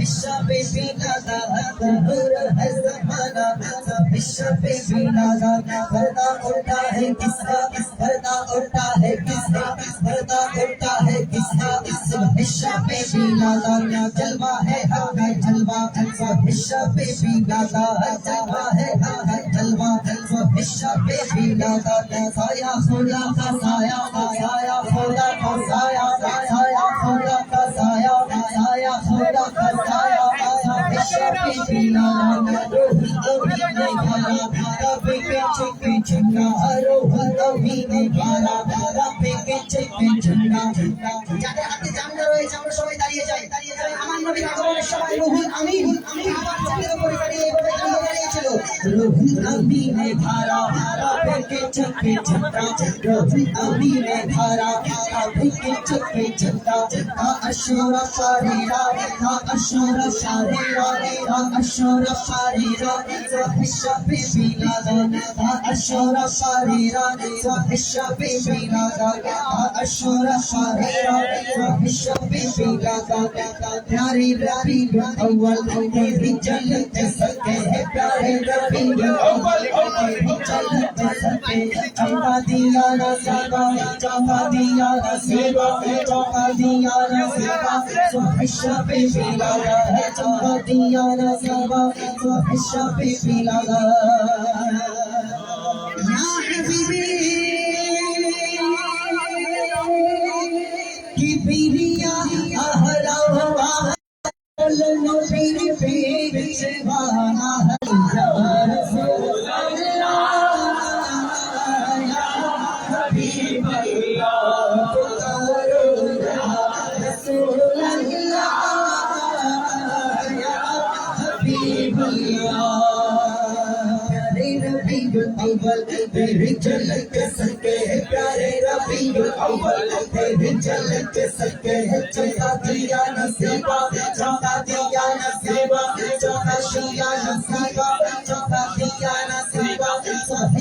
Isha baby, रसूल अल्लाह या हबीब अल्लाह पुकारो या रसूल अल्लाह या हबीब अल्लाह हुजूर है ज़माना सब शबे बिलादा हुजूर है ज़माना सब शबे बिलादा पर्दा उठा है किसका पर्दा उठा है किसका पर्दा उठा है किसका सब शबे बिलादा जलवा है हक जलवा सब शबे बिलादा जलवा है हक जलवा सब शबे बिलादा साया खुदा का साया साया खुदा का साया साया खुदा का साया साया खुदा का साया शबे चिके चुना रोह अभी नहीं भरा कभी के चिके चुना যাদের হাতে জামলা রয়েছে আমরা সবাই দাঁড়িয়ে যাই দাঁড়িয়ে যাই আমার নবীর আগমনের সময় রুহুল আমিন কাবার চাঁদের উপরে দাঁড়িয়ে এভাবে দাঁড়িয়ে দাঁড়িয়েছিল रोह अभी नहीं भरा कभी के चिके चुना रोह अभी नहीं भरा कभी के चिके चुना अशोरा शारीरा अशोरा शारीरा अशोरा शारीरा शबे बिलादा अशोरा शारीरा शबे बिलादा अशोरा शारीरा शबे बिलादा प्यारे रबी अव्वल तेरी जन्नत सके है प्यारे रबी अव्वल तेरी जन्नत सके चंपा दिया ना सेवा चंपा दिया ना सेवा चंपा दिया ना सेवा शबे बिलादा चंपा दिया ना सेवा शबे बिलादा या हबीबी की पीरिया आहला हुआ नो पीरी अव्वल भी झलक सके है प्यारे रबीउल अव्वल तेरी झलक सके है। चौका दिया नसीबा चौका दिया नसीबा चौका शिया नसीबा चौका दिया नसीबा।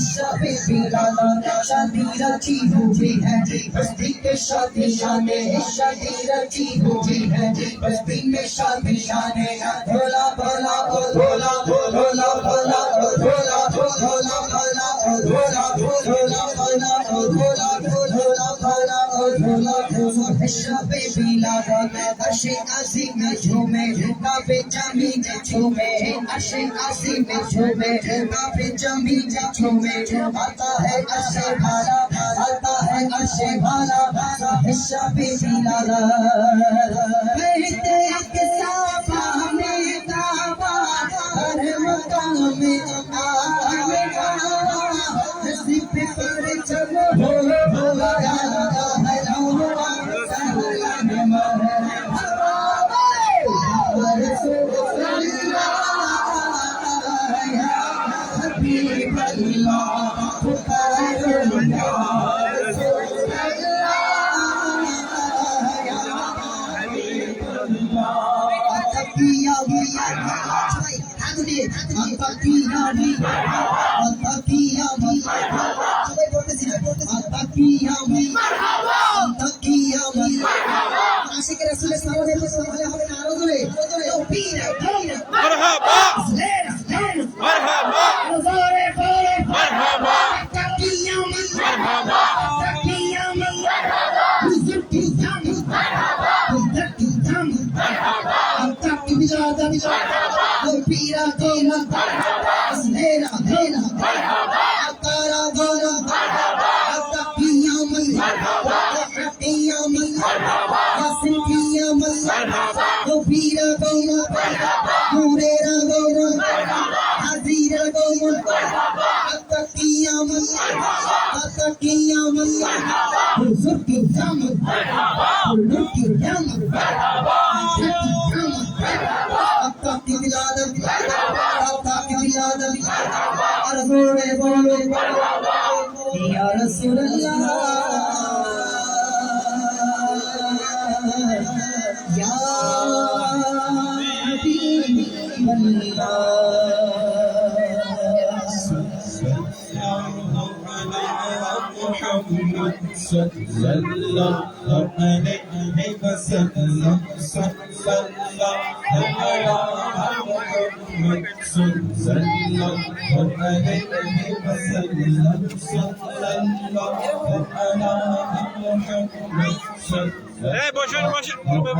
शबे बिलाना शादी रची हुई है बस्ती के शादी शाने शादी रची हुई है बस्ती में शादी शाने भोला भोला ओ भोला भोला भोला ओ भोला भोला भोला ओ भोला भोला भोला ओ भोला भोला भोला ओ भोला भोला शबे बिलाना अशे आसी में झूमे काफे जमी में झूमे अशे आसी में झूमे काफे जमी में झूमे आता है अशे भाला आता है अशे भाला शबे बिलाना कहते कि साफा में काबा हर मकाम में आएगा नसीब पे पर चलो भोला भोला আশিকের রাসূলের সামনে হবে না আরও জোরে ও Yeah. صلى الله عليه وسلم صلى الله على محمد صلى الله عليه وسلم صلى الله Hey, boşver, boşver. Durma,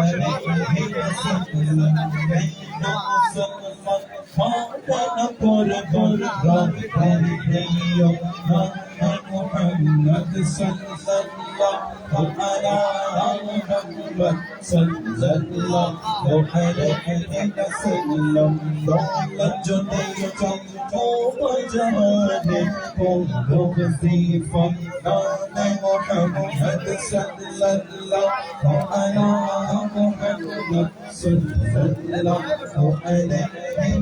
محمد صلى الله على محمد صلى الله عليه وسلم ضل جنية وجمال قلوب سيفا كان محمد صلى الله على محمد صلى الله عليه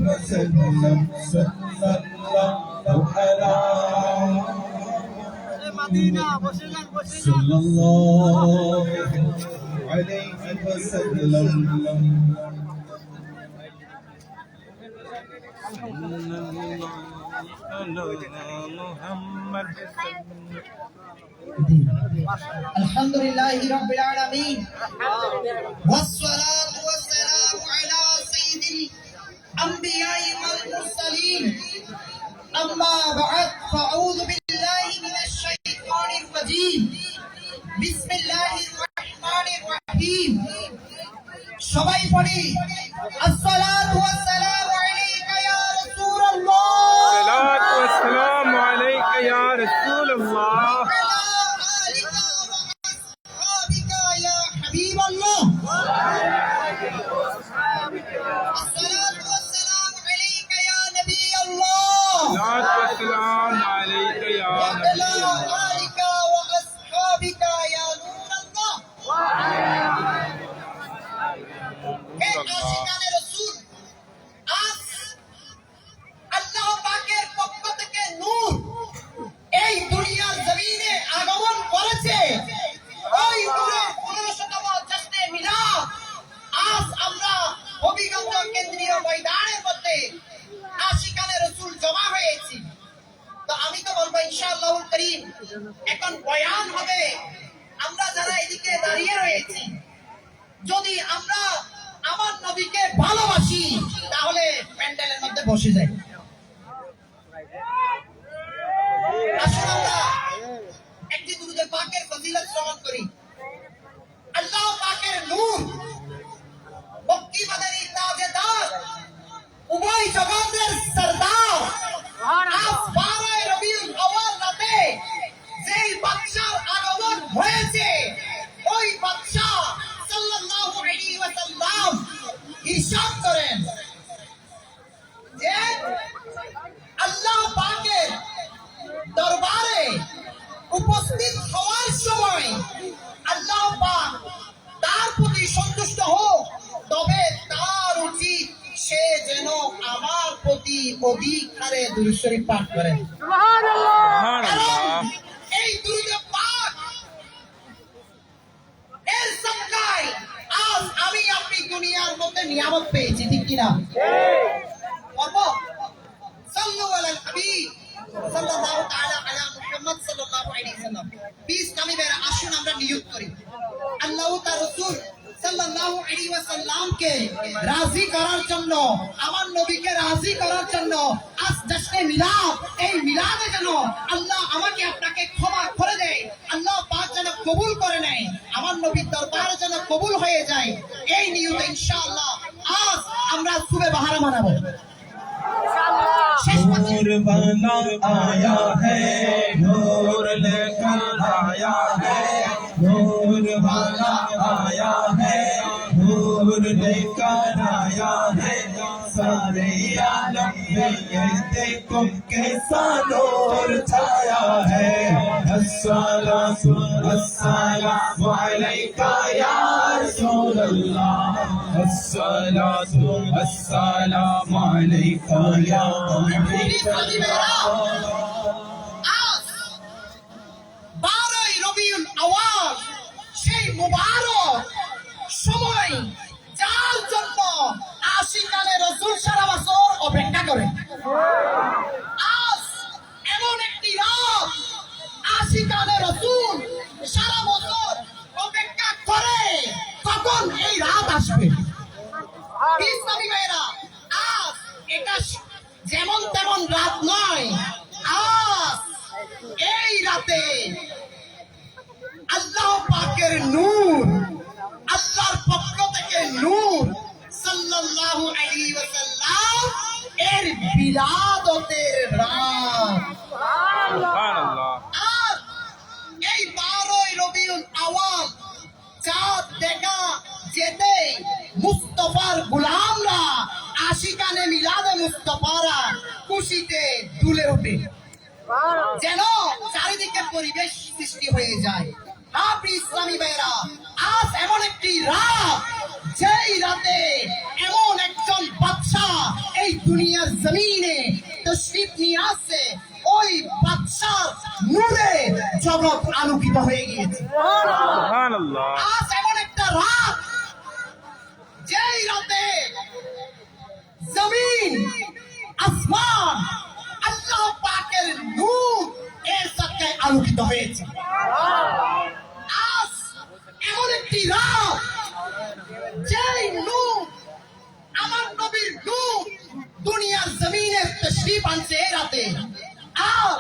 وسلم صلى الله على صلى الله عليه وسلم. صلى الله على محمد الحمد لله رب العالمين والصلاة والسلام على سيد الأنبياء والمرسلين أما بعد فأعوذ بالله সবাই পড়ি। আসসালাতু এখন বয়ান হবে। আমরা যারা এদিকে দাঁড়িয়ে রয়েছি যদি আমরা আমার নবীকে ভালোবাসি তাহলে প্যান্ডেলের মধ্যে বসে যাই। আসুন আমরা একটি দুরুদে পাকের ফজিলত শ্রবণ করি। আল্লাহ পাকের নূর মক্কি মাদানী তাজেদার উভয় জগতের সরদার আজ বারোই রবিউল আওয়াল রাতে যেই বাদশার আগমন হয়েছে ওই বাদশা সাল্লাল্লাহু আলাইহি ওয়াসাল্লাম ইরশাদ করেন যে আল্লাহ পাকের দরবারে উপস্থিত হওয়ার সময় আল্লাহ পাক তার প্রতি সন্তুষ্ট হোক তবে তার উচিত সে যেন আমার প্রতি অধিক হারে দুরুশ্বরী পাঠ করেন। way through the park. এর সবকাই আজ আমি আপনি দুনিয়ার মধ্যে নিয়ামত পেয়েছি, ঠিক কিনা? করব সাল্লু আলাল হাবিব সাল্লাল্লাহু তাআলা আলা মুহাম্মদ সাল্লাল্লাহু আলাইহি ওয়াসাল্লাম প্লিজ কামিবের আসুন আমরা নিয়োগ করি। আল্লাহ তার রাসূল সাল্লাল্লাহু আলাইহি ওয়াসাল্লামকে রাজি করার জন্য আমার নবীকে রাজি করার জন্য আজ জশ্নে মিলাদ এই মিলাদে যেন আল্লাহ আমাকে আপনাকে ক্ষমা করে দেয় আল্লাহ পাক যেন কবুল করে নেয় আমার নবীর দরবারে যেন কবুল হয়ে যায় এই নিয়তে ইনশাআল্লাহ আজ আমরা সুবে বাহারা মানাবো শেষ পর্যন্ত नूर बना आया है नूर लेकर नूर लेकर आया है सारे आलम में ये देखो कैसा नूर छाया है अस्सलातु अस्सलामु अलैका या रसूल अल्लाह अस्सलातु अस्सलामु अलैका या পুলিশ আলিমেরা আজ বারোই রবিউল আওয়াল সেই মুবারক সময় যার জন্য আশিকানে রসুল সারা বছর অপেক্ষা করে খুশিতে দুলে ওঠে যেন চারিদিকে পরিবেশ সৃষ্টি হয়ে যায়। আপনি ইসলামী ভাইরা আজ এমন একটি রাত যেই রাতে এমন একজন এই দুনিয়ার জমিনে তশরিফ নিয়ে আসছে। ওই নূরে জগৎ আলোকিত হয়ে গিয়েছে। আজ এমন একটা রাত যেই রাতে জমিন আসমান আল্লাহ পাকের নূর এর সাথে আলোকিত হয়েছে। আজ এমন একটি রাত, যেই নূর, আমার নবীর নূর দুনিয়ার জমিনে তশরিফ আনছে এই রাতে। আর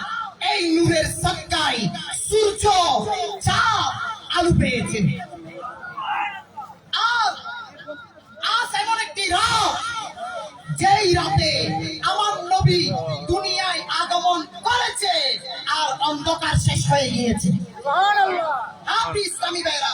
এই নূরের সৎকাই সূর্য, চাঁদ, আলু পেয়েছে। আর আজ এমন একটি রাত, যেই রাতে আমার নবী দুনিয়ায় আগমন করেছে আর অন্ধকার শেষ হয়ে গিয়েছে। ইসলামী ভাইরা